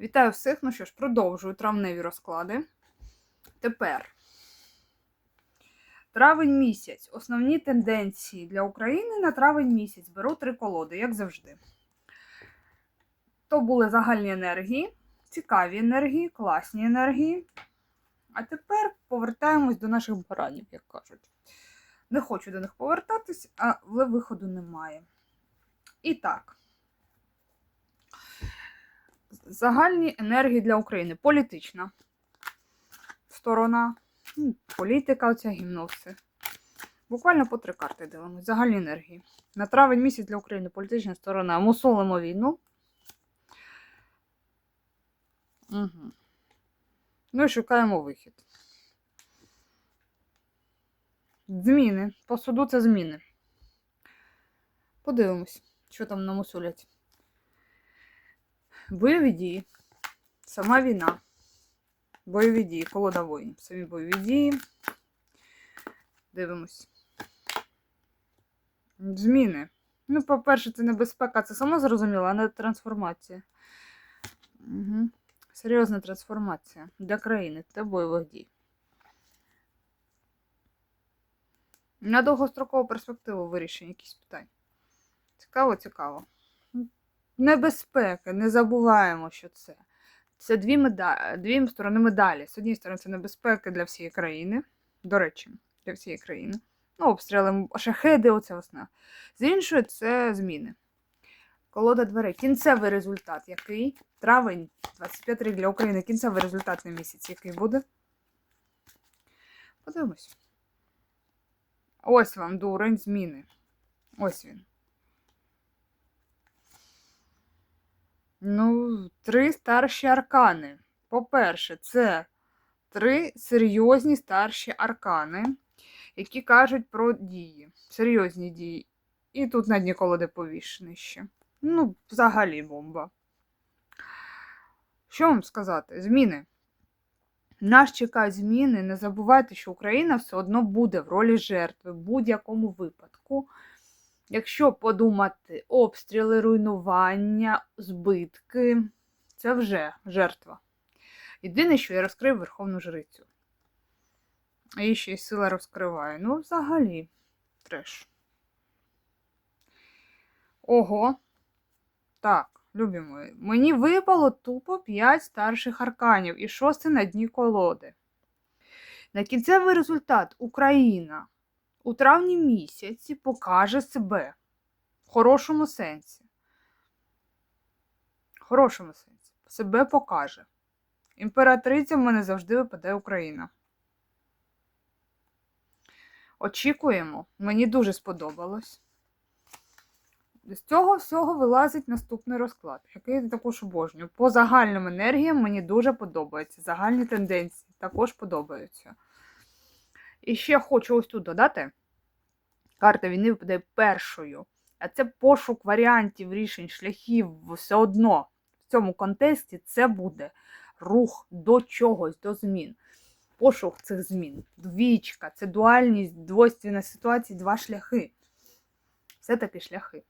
Вітаю всіх. Ну що ж, продовжую травневі розклади. Тепер травень місяць. Основні тенденції для України на травень місяць. Беру три колоди, як завжди. То були загальні енергії, цікаві енергії, класні енергії. А тепер повертаємось до наших баранів, як кажуть. Не хочу до них повертатись, але виходу немає. І так. Загальні енергії для України. Політична сторона, ну, політика, оця гімно все. Буквально по три карти дивимося. Загальні енергії. На травень місяць для України політична сторона. Мусолимо війну. Угу. Ну і шукаємо вихід. Зміни. По суду це зміни. Подивимось, що там намусулять. Бойові дії. Сама війна. Бойові дії. Колода воїн. Самі бойові дії. Дивимось. Зміни. Ну, по-перше, це небезпека, це само зрозуміло, не трансформація. Угу. Серйозна трансформація для країни та бойових дій. На довгострокову перспективу вирішення якісь питань. Цікаво, цікаво. Небезпека, не забуваємо, що це. Це дві, медалі, дві сторони медалі. З однієї сторони, це небезпека для всієї країни. До речі, для всієї країни. Ну, обстріли, шахеди, оце основне. З іншої, це зміни. Колода дверей. Кінцевий результат який? Травень, 25 рік для України. Кінцевий результат на місяць, який буде? Подивимось. Ось вам дурень зміни. Ось він. Ну, три старші аркани. По-перше, це три серйозні старші аркани, які кажуть про дії. Серйозні дії. І тут на дні колоди повішений ще. Ну, взагалі бомба. Що вам сказати? Зміни. Нас чекають зміни. Не забувайте, що Україна все одно буде в ролі жертви в будь-якому випадку. Якщо подумати, обстріли, руйнування, збитки, це вже жертва. Єдине, що я розкрив Верховну Жрицю. І ще й сила розкриває. Ну, взагалі, треш. Ого. Так, любі. Мені випало тупо 5 старших арканів і шостий на дні колоди. На кінцевий результат Україна у травні місяці покаже себе в хорошому сенсі. В хорошому сенсі. Себе покаже. Імператриця в мене завжди випадає Україна. Очікуємо. Мені дуже сподобалось. З цього всього вилазить наступний розклад, який я також обожнюю. По загальним енергіям мені дуже подобається. Загальні тенденції також подобаються. І ще хочу ось тут додати: карта війни випадає першою. А це пошук варіантів, рішень, шляхів все одно. В цьому контексті це буде рух до чогось, до змін. Пошук цих змін. Двічка, це дуальність, двойственна ситуація, два шляхи. Все-таки шляхи.